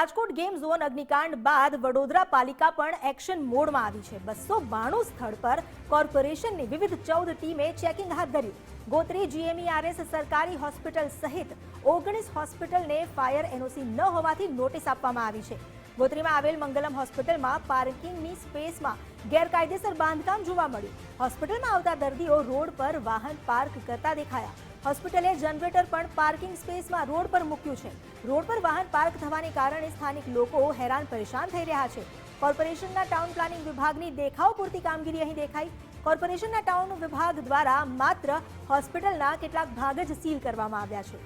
Rajkot game zone અગ્નિકાંડ બાદ વડોદરા પાલિકા પણ એક્શન મોડમાં આવી છે. બસો બાણું સ્થળ પર કોર્પોરેશનની વિવિધ ચૌદ ટીમે ચેકિંગ હાથ ધર્યું ગોત્રી જીએમઈઆરએસ સરકારી હોસ્પિટલ સહિત ઓગણીસ હોસ્પિટલને ફાયર એનઓસી ન હોવાથી નોટિસ આપવામાં આવી છે. ગોત્રીમાં આવેલ મંગલમ હોસ્પિટલમાં પાર્કિંગની સ્પેસમાં ગેરકાયદેસર બાંધકામ જોવા મળ્યું. હોસ્પિટલમાં આવતા દર્દીઓ રોડ પર વાહન પાર્ક કરતા દેખાયા. હોસ્પિટલે જનરેટર પણ પાર્કિંગ સ્પેસમાં રોડ પર મૂક્યું છે. રોડ પર વાહન પાર્ક થવાને કારણે સ્થાનિક લોકો હેરાન પરેશાન થઈ રહ્યા છે. કોર્પોરેશનના ટાઉન પ્લાનિંગ વિભાગની દેખાવ પૂરતી કામગીરી અહીં દેખાઈ. કોર્પોરેશનના ટાઉન વિભાગ દ્વારા માત્ર હોસ્પિટલના કેટલાક ભાગ જ સીલ કરવામાં આવ્યા છે.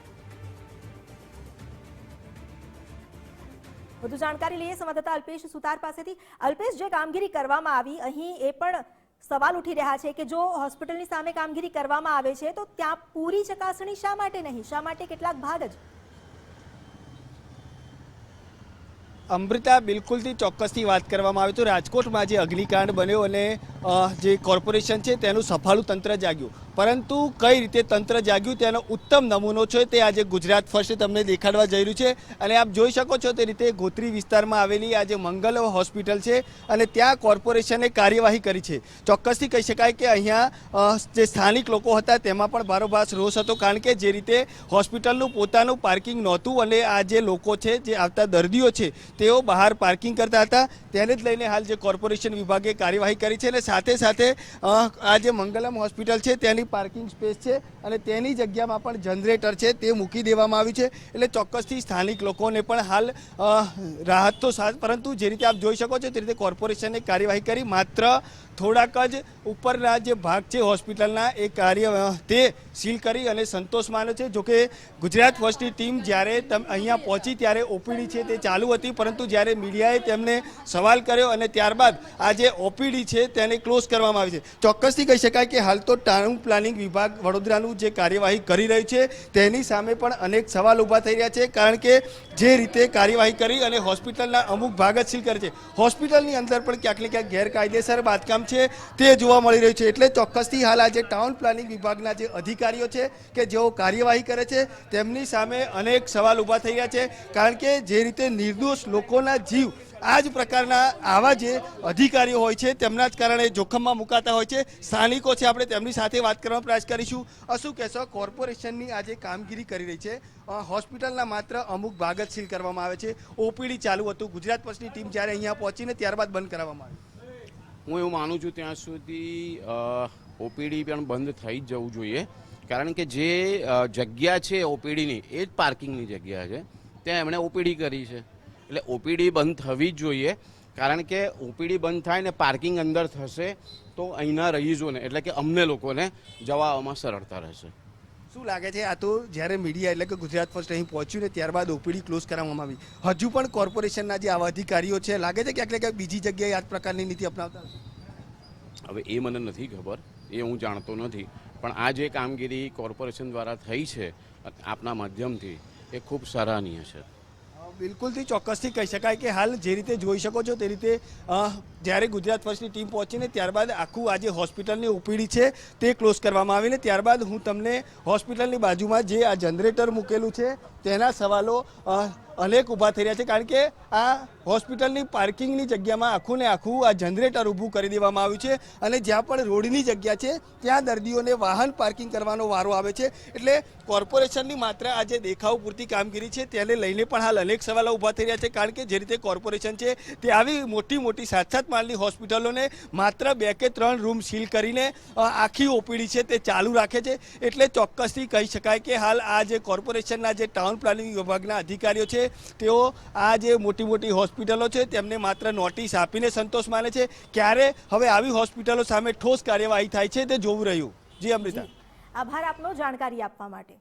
વધુ જાણકારી લઈએ, સંવાદદાતા અલ્પેશ સુતાર પાસેથી. અલ્પેશ, જે કામગીરી કરવામાં આવી, અહીં એ પણ સવાલ ઉઠી રહ્યા છે કે જો હોસ્પિટલની સામે કામગીરી કરવામાં આવે છે, તો ત્યાં પૂરી ચકાસણી શા માટે નહીં? શા માટે કેટલાક ભાગ જ? અમૃતા, બિલકુલથી ચોક્કસથી વાત કરવામાં આવે તો રાજકોટમાં જે અગ્નિકાંડ બન્યો અને જે કોર્પોરેશન છે તેનું સફાળું તંત્ર જાગ્યું. પરંતુ કઈ રીતે તંત્ર જાગ્યું તેનો ઉત્તમ નમૂનો છે તે આજે ગુજરાત ફર્સ્ટ તમને દેખાડવા જઈ રહ્યું છે. અને આપ જોઈ શકો છો તે રીતે ગોત્રી વિસ્તારમાં આવેલી આજે મંગલ હોસ્પિટલ છે અને ત્યાં કોર્પોરેશને કાર્યવાહી કરી છે. ચોક્કસથી કહી શકાય કે અહીંયા જે સ્થાનિક લોકો હતા તેમાં પણ બારોબાર રોષ હતો કારણ કે જે રીતે હોસ્પિટલનું પોતાનું પાર્કિંગ નહોતું અને આ જે લોકો છે, જે આવતા દર્દીઓ છે, તેઓ બહાર પાર્કિંગ કરતા હતા. તેને જ લઈને હાલ જે કોર્પોરેશન વિભાગે કાર્યવાહી કરી છે અને સાથે સાથે આ જે મંગલમ હોસ્પિટલ છે તેની પાર્કિંગ સ્પેસ છે અને તેની જગ્યામાં પણ જનરેટર છે તે મૂકી દેવામાં આવ્યું છે. એટલે ચોક્કસથી સ્થાનિક લોકોને પણ હાલ રાહત તો સાથ, પરંતુ જે રીતે આપ જોઈ શકો છો તે રીતે કોર્પોરેશને કાર્યવાહી કરી. માત્ર થોડાક જ ઉપરના જે ભાગ છે હોસ્પિટલના, એ કાર્ય તે સીલ કરી અને સંતોષ માન્યો છે જોકે ગુજરાત ફર્સ્ટની ટીમ જ્યારે અહીંયા પહોંચી ત્યારે ઓપીડી છે તે ચાલુ હતી, પરંતુ જ્યારે મીડિયાએ તેમને સવાલ કર્યો અને ત્યારબાદ આ જે ઓપીડી છે તેને ક્લોઝ કરવામાં આવી છે. ચોક્કસથી કહી શકાય કે હાલ તો ટાઉન પ્લાનિંગ વિભાગ વડોદરાનું જે કાર્યવાહી કરી રહ્યું છે, તેની સામે પણ અનેક સવાલ ઊભા થઈ રહ્યા છે, કારણ કે જે રીતે કાર્યવાહી કરી અને હોસ્પિટલના અમુક ભાગ જ સીલ કરે છે. હોસ્પિટલની અંદર પણ ક્યાંક ને ક્યાંક ગેરકાયદેસર બાંધકામ છે, તે જોવા મળી રહ્યું છે. એટલે ચોક્કસથી હાલ આજે ટાઉન પ્લાનિંગ વિભાગના જે અધિકારીઓ છે કે જેઓ કાર્યવાહી કરે છે, તેમની સામે અનેક સવાલ ઊભા થઈ રહ્યા છે, કારણ કે જે રીતે નિર્દોષ લોકોના જીવ આ જ પ્રકારના આવા જે અધિકારીઓ હોય છે, તેમના જ કારણે જોખમમાં મુકાતા હોય છે. સ્થાનિકો છે, આપણે તેમની સાથે વાત કરવાનો પ્રયાસ કરીશું. શું કહેશો? કોર્પોરેશનની આજે કામગીરી કરી રહી છે હોસ્પિટલના માત્ર અમુક ભાગ જ સીલ કરવામાં આવે છે. ઓપીડી ચાલુ હતું. ગુજરાત પક્ષની ટીમ જ્યારે અહીંયા પહોંચીને ત્યારબાદ બંધ કરાવવામાં આવી. હું એવું માનું છું ત્યાં સુધી ઓપીડી પણ બંધ થઈ જ જવું જોઈએ. કારણ કે જે જગ્યા છે ઓપીડીની, એ જ પાર્કિંગની જગ્યા છે. ત્યાં એમણે ઓપીડી કરી છે. એટલે ઓપીડી બંધ થવી જ જોઈએ. કારણ કે ઓપીડી બંધ થાય ને પાર્કિંગ અંદર થશે તો અહીંના રહીશોને એટલે કે અમને લોકોને જવામાં સરળતા રહેશે. શું લાગે છે આ તો જ્યારે મીડિયા એટલે કે ગુજરાત ફર્સ્ટ અહીં પહોંચ્યું ને ત્યારબાદ ઓપીડી ક્લોઝ કરવામાં આવી. હજુ પણ કોર્પોરેશનના જે આવા અધિકારીઓ છે લાગે છે ક્યાંક ને ક્યાંક બીજી જગ્યાએ આ પ્રકારની નીતિ અપનાવતા હવે એ મને નથી ખબર એ હું જાણતો નથી. પણ આ જે કામગીરી કોર્પોરેશન દ્વારા થઈ છે આપના માધ્યમથી એ ખૂબ સરાહનીય છે. બિલકુલથી ચોક્કસથી કહી શકાય કે હાલ જે રીતે જોઈ શકો છો તે રીતે જ્યારે ગુજરાત ફર્સ્ટની ટીમ પહોંચીને ત્યારબાદ આખું આજે હોસ્પિટલની ઓપીડી છે તે ક્લોઝ કરવામાં આવીને ત્યારબાદ હું તમને હોસ્પિટલની બાજુમાં જે આ જનરેટર મૂકેલું છે તેના સવાલો અનેક ઊભા થઈ રહ્યા છે. કારણ કે આ હોસ્પિટલની પાર્કિંગની જગ્યામાં આખું ને આખું આ જનરેટર ઊભું કરી દેવામાં આવ્યું છે અને જ્યાં પણ રોડની જગ્યા છે ત્યાં દર્દીઓને વાહન પાર્કિંગ કરવાનો વારો આવે છે. એટલે કોર્પોરેશનની માત્ર આ જે દેખાવ પૂરતી કામગીરી છે તેને લઈને પણ હાલ અનેક સવાલો ઊભા થઈ રહ્યા છે કારણ કે જે રીતે કોર્પોરેશન છે તે આવી મોટી મોટી સાત સાત માળની હોસ્પિટલોને માત્ર બે કે ત્રણ રૂમ સીલ કરીને આખી ઓપીડી છે તે ચાલુ રાખે છે. એટલે ચોક્કસથી કહી શકાય કે હાલ આ જે કોર્પોરેશનના જે ટાઉન પ્લાનિંગ વિભાગના અધિકારીઓ છે, તેઓ આ જે મોટી મોટી હોસ્પિટલો છે તેમને માત્ર નોટિસ આપીને સંતોષ માને છે. ક્યારે હવે આવી હોસ્પિટલો સામે ઠોસ કાર્યવાહી થાય છે તે જોવું રહ્યું. જી, અમૃતા. આભાર આપનો જાણકારી આપવા માટે.